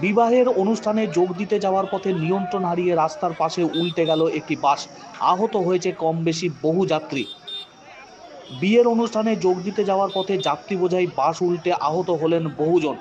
বিবাহের অনুষ্ঠানে যোগ দিতে যাওয়ার পথে নিয়ন্ত্রণ হারিয়ে রাস্তার পাশে উল্টে গেল একটি বাস। আহত হয়েছে কম বেশি বহু যাত্রী। বিয়ের অনুষ্ঠানে যোগ দিতে যাওয়ার পথে যাত্রী বোঝাই বাস উল্টে আহত হলেন বহুজন।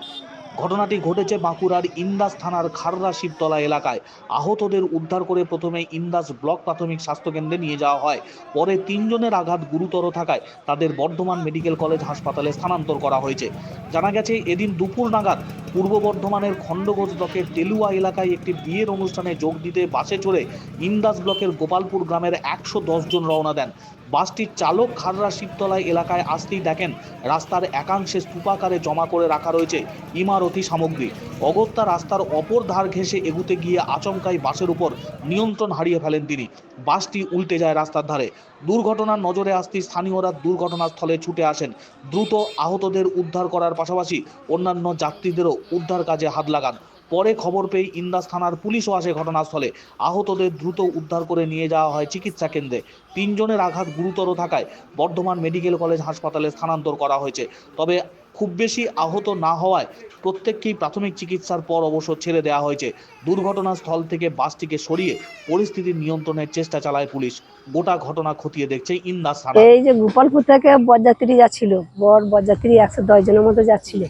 ঘটনাটি ঘটেছে বাঁকুড়ার ইন্দাস থানার খাররা শিবতলা এলাকায়। আহতদের উদ্ধার করে প্রথমে ইন্দাস ব্লক প্রাথমিক স্বাস্থ্যকেন্দ্রে নিয়ে যাওয়া হয়। পরে তিনজনের আঘাত গুরুতর থাকায় তাদের বর্ধমান মেডিকেল কলেজ হাসপাতালে স্থানান্তর করা হয়েছে। জানা গেছে, এদিন দুপুর নাগাদ পূর্ব বর্ধমানের খণ্ডঘোষ ব্লকের তেলুয়া এলাকায় একটি বিয়ের অনুষ্ঠানে যোগ দিতে বাসে চড়ে ইন্দাস ব্লকের গোপালপুর গ্রামের একশো জন রওনা দেন। বাসটির চালক খাররা শিবতলা এলাকায় আসতেই দেখেন, রাস্তার একাংশে স্তূপাকারে জমা করে রাখা রয়েছে ইমারতি সামগ্রী। অগত্যা রাস্তার অপর ধার ঘেঁষে এগুতে গিয়ে আচমকাই বাসের উপর নিয়ন্ত্রণ হারিয়ে ফেলেন তিনি। বাসটি উল্টে যায় রাস্তার ধারে। দুর্ঘটনার নজরে আসতেই স্থানীয়রা দুর্ঘটনাস্থলে ছুটে আসেন। দ্রুত আহতদের উদ্ধার করার পাশাপাশি অন্যান্য যাত্রীদেরও উদ্ধার কাজে হাত লাগান। পরে খবর পেয়ে ইন্দাস থানার পুলিশও আসে ঘটনাস্থলে। আহতদের দ্রুত উদ্ধার করে নিয়ে যাওয়া হয় চিকিৎসা কেন্দ্রে। তিনজনের আঘাত গুরুতর থাকায় বর্ধমান মেডিকেল কলেজ হাসপাতালে স্থানান্তর করা হয়েছে। তবে খুব বেশি আহত না হওয়ায় প্রত্যেককেই প্রাথমিক চিকিৎসার পর অবশ্য ছেড়ে দেওয়া হয়েছে। দুর্ঘটনাস্থল থেকে বাসটিকে সরিয়ে পরিস্থিতি নিয়ন্ত্রণের চেষ্টা চালায় পুলিশ। গোটা ঘটনা খতিয়ে দেখছে ইন্দাস থানা। এই যে গোপালপুর থেকে বরযাত্রী যাচ্ছিল, বর বরযাত্রী একশো দশ জনের মতো যাচ্ছিল।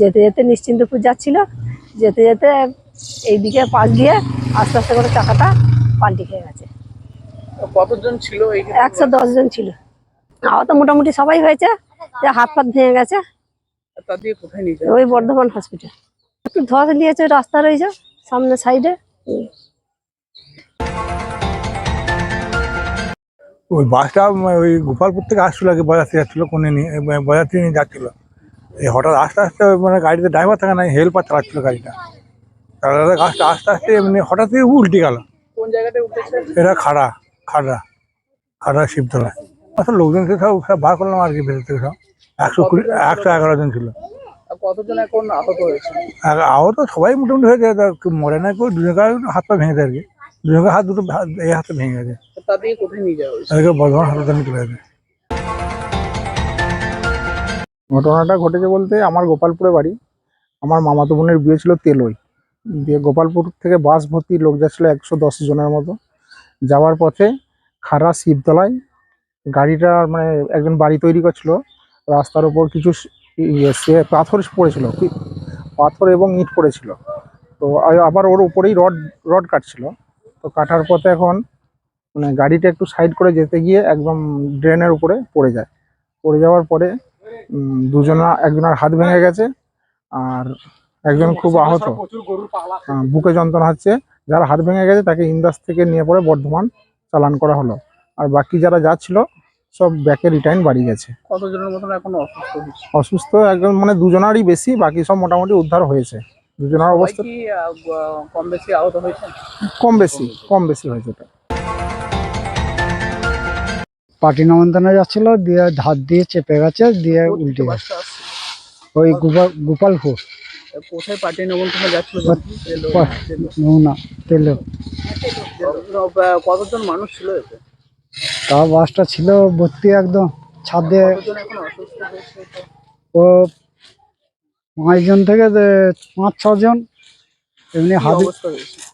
যেতে যেতে নিশ্চিন্তপুর যাচ্ছিল যেতে যেতে এইদিকে পাশ দিয়ে আস্তে আস্তে করে চাকাটা পাল্টি খেয়ে গেছে। কতজন ছিল একশো দশ জন ছিল। আহত মোটামুটি সবাই হয়েছে যে হাত ফাত ভেঙে গেছে। তা দিয়ে কোথায় নিয়ে যাবে? ওই বর্ধমান হসপিটাল একটু ধস নিয়েছে রাস্তা রয়েছে সামনে সাইডে ওই বাসটা ওই গোপালপুর থেকে আসছিল আগে বজাতে যাচ্ছিল কোনে নিয়ে বজাতে নিয়ে যাচ্ছিল। হঠাৎ আস্তে আস্তে মানে গাড়িতে ড্রাইভার থাকে না হেল্পার চালাচ্ছিল গাড়িটা। তাহলে গাছটা আস্তে আস্তে এমনি হঠাৎই উল্টে গেল। কোন জায়গাটা উঠেছে? এটা খাড়া খাড়া খাড়া শিবতলা আসলে লোকজনকে সব সব বার করলাম আর কি ভেতর থেকে সব। একশো কুড়ি একশো এগারো জন ছিল। আর কতজন এখন আহত হয়েছে? আহত সবাই মোটামুটি হয়ে যায় কেউ মরে না কেউ দুজনকে হাত পা ভেঙে দেয় আর কি। দুজনকে হাত দুটো এই হাতে ভেঙে গেছে। কোথায় নিয়ে যাওয়া হয়েছে? তাদেরকে বর্ধমান হাসপাতালে চলে গেছে। ঘটনাটা ঘটেছে বলতে আমার গোপালপুরে বাড়ি। আমার মামাতো বোনের বিয়ে ছিল তেলই। দিয়ে গোপালপুর থেকে বাস ভর্তি লোক যাচ্ছিল একশো দশ জনের মতো। যাওয়ার পথে খাড়া শিবতলায় গাড়িটা মানে একজন বাড়ি তৈরি করছিল। রাস্তার ওপর কিছু ইয়ে সে পাথর পড়েছিল পাথর এবং ইট পড়েছিল। তো আবার ওর উপরেই রড রড কাটছিল। তো কাটার পথে এখন মানে গাড়িটা একটু সাইড করে যেতে গিয়ে একদম ড্রেনের উপরে পড়ে যায়। পড়ে যাওয়ার পরে দুজনা একজনের হাত ভেঙে গেছে আর একজন খুব আহত। বুকে যন্ত্রণা হচ্ছে যার হাত ভেঙে গেছে তাকে ইন্দাস থেকে নিয়ে পরে বর্ধমান চালান করা হলো। আর বাকি যারা যাচ্ছিল সব ব্যাকে রিটার্ন বাড়ি গেছে। কতজনের মতন এখন অসুস্থ অসুস্থ একজন মানে দুজনারই বেশি বাকি সব মোটামুটি উদ্ধার হয়েছে। দুজনের অবস্থা কম বেশি আহত হয়েছে? কম বেশি কম বেশি হয়েছে পার্টি নিমন্ত্রণে যাচ্ছিল দিয়ে ধার দিয়ে চেপে গেছে দিয়ে উল্টে গেছে। ওই গোপাল গোপালপুর। কোথায় যাচ্ছিল? তেলো- কতজন মানুষ ছিল এতে? তা বাসটা ছিল ভর্তি একদম ছাদে? ও পাঁচজন থেকে পাঁচ ছজন। এমনি হাত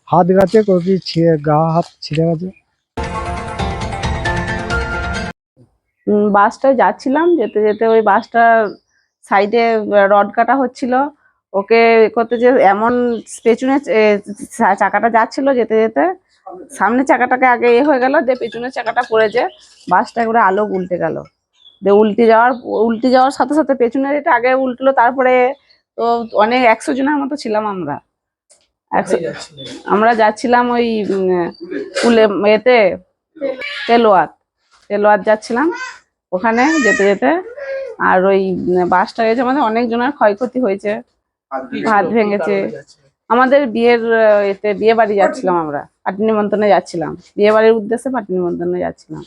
হাত গেছে কবি ছিঁড়ে গা হাত ছিঁড়ে গেছে। বাসটায় যাচ্ছিলাম যেতে যেতে ওই বাসটা সাইডে রড কাটা হচ্ছিল। ওকে করতে যে এমন পেছনে চাকাটা যাচ্ছিল যেতে যেতে সামনে চাকাটাকে আগে এ হয়ে গেল দিয়ে পেছনের চাকাটা পড়েছে বাসটা করে আলো উল্টে গেল। দিয়ে উল্টে যাওয়ার উল্টে যাওয়ার সাথে সাথে পেছনের এটা আগে উল্টলো তারপরে তো অনেক একশো জনের মতো ছিলাম আমরা। একশো আমরা যাচ্ছিলাম। ওই কুলে এতে তেলোয়াত। তেলোয়াত যাচ্ছিলাম ওখানে যেতে যেতে আর ওই বাসটা গেছে আমাদের অনেকজনের ক্ষয়ক্ষতি হয়েছে? কি ভেঙেছে। আমাদের বিয়ের এতে বিয়ে বাড়ি যাচ্ছিলাম আমরা পাটি নিমন্ত্রণে যাচ্ছিলাম বিয়ে বাড়ির উদ্দেশ্যে পাটি নিমন্ত্রণে যাচ্ছিলাম